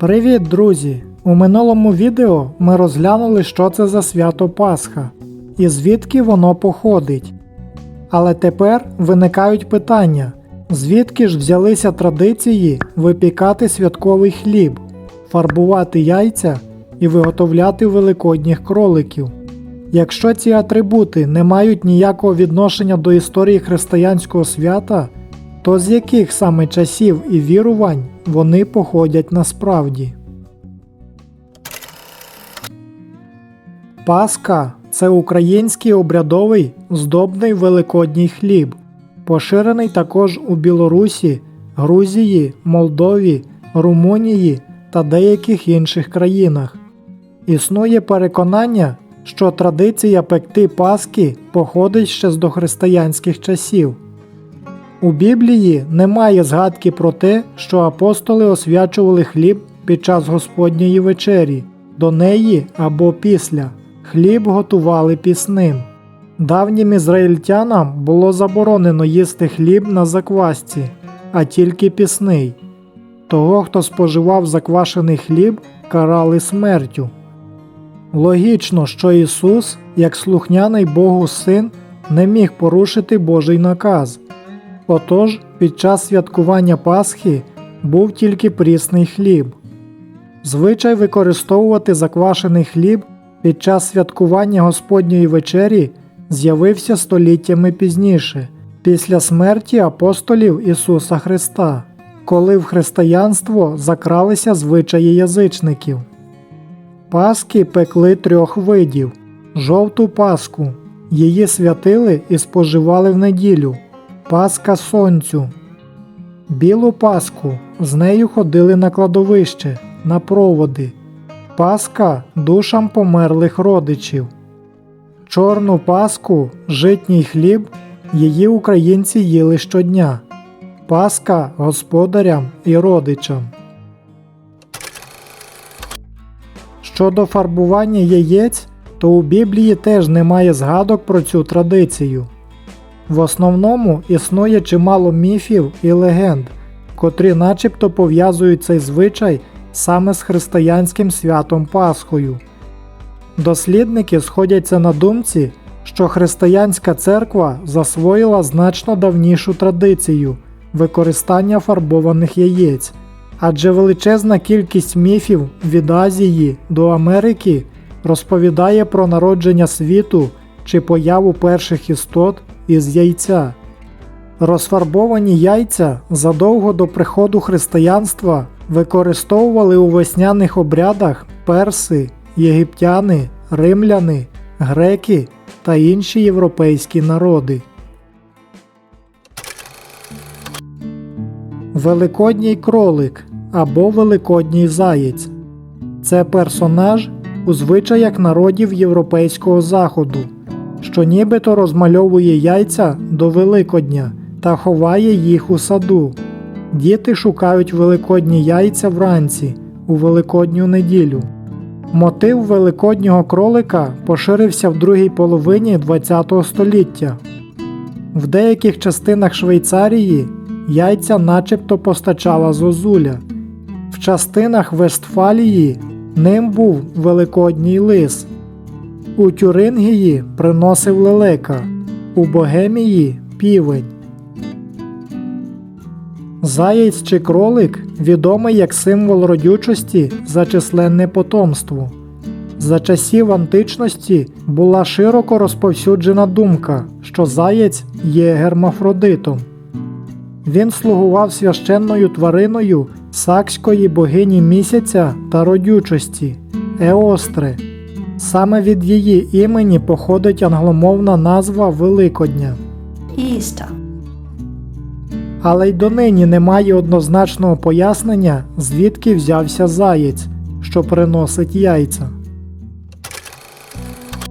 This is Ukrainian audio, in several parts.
Привіт, друзі! У минулому відео ми розглянули, що це за свято Пасха і звідки воно походить. Але тепер виникають питання: звідки ж взялися традиції випікати святковий хліб, фарбувати яйця і виготовляти великодніх кроликів? Якщо ці атрибути не мають ніякого відношення до історії християнського свята, то з яких саме часів і вірувань вони походять насправді? Пасха це український обрядовий здобний великодній хліб, поширений також у Білорусі, Грузії, Молдові, Румунії та деяких інших країнах. Існує переконання, що традиція пекти Пасхи походить ще з дохристиянських часів. У Біблії немає згадки про те, що апостоли освячували хліб під час Господньої вечері, до неї або після. Хліб готували пісним. Давнім ізраїльтянам було заборонено їсти хліб на заквасці, а тільки пісний. Того, хто споживав заквашений хліб, карали смертю. Логічно, що Ісус, як слухняний Богу син, не міг порушити Божий наказ. Отож, під час святкування Пасхи був тільки прісний хліб. Звичай використовувати заквашений хліб під час святкування Господньої вечері з'явився століттями пізніше, після смерті апостолів Ісуса Христа, коли в християнство закралися звичаї язичників. Паски пекли трьох видів: жовту паску. Її святили і споживали в неділю. Паска сонцю. Білу паску з нею ходили на кладовище, на проводи. Паска душам померлих родичів. Чорну паску, житній хліб, її українці їли щодня. Паска господарям і родичам. Щодо фарбування яєць, то у Біблії теж немає згадок про цю традицію. В основному існує чимало міфів і легенд, котрі начебто пов'язують цей звичай саме з християнським святом Пасхою. Дослідники сходяться на думці, що християнська церква засвоїла значно давнішу традицію використання фарбованих яєць, адже величезна кількість міфів від Азії до Америки розповідає про народження світу чи появу перших істот із яйця. Розфарбовані яйця задовго до приходу християнства використовували у весняних обрядах перси, єгиптяни, римляни, греки та інші європейські народи. Великодній кролик або Великодній заєць це персонаж у звичаях народів Європейського Заходу, що нібито розмальовує яйця до Великодня та ховає їх у саду. Діти шукають великодні яйця вранці у Великодню неділю. Мотив великоднього кролика поширився в другій половині ХХ століття. В деяких частинах Швейцарії яйця начебто постачала зозуля. В частинах Вестфалії ним був великодній лис. У Тюрингії приносив лелека, у Богемії півень. Заєць чи кролик відомий як символ родючості за численне потомство. За часів античності була широко розповсюджена думка, що заєць є гермафродитом. Він слугував священною твариною сакської богині місяця та родючості Еостри. Саме від її імені походить англомовна назва Великодня. Easter. Але й донині немає однозначного пояснення, звідки взявся заєць, що приносить яйця.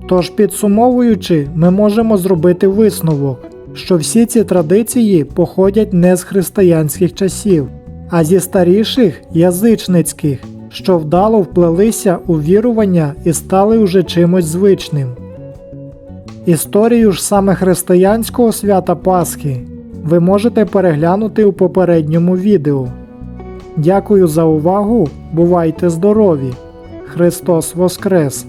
Тож, підсумовуючи, ми можемо зробити висновок, що всі ці традиції походять не з християнських часів, а зі старіших язичницьких, що вдало вплелися у вірування і стали уже чимось звичним. Історію ж саме християнського свята Пасхи ви можете переглянути у попередньому відео. Дякую за увагу. Бувайте здорові! Христос Воскрес!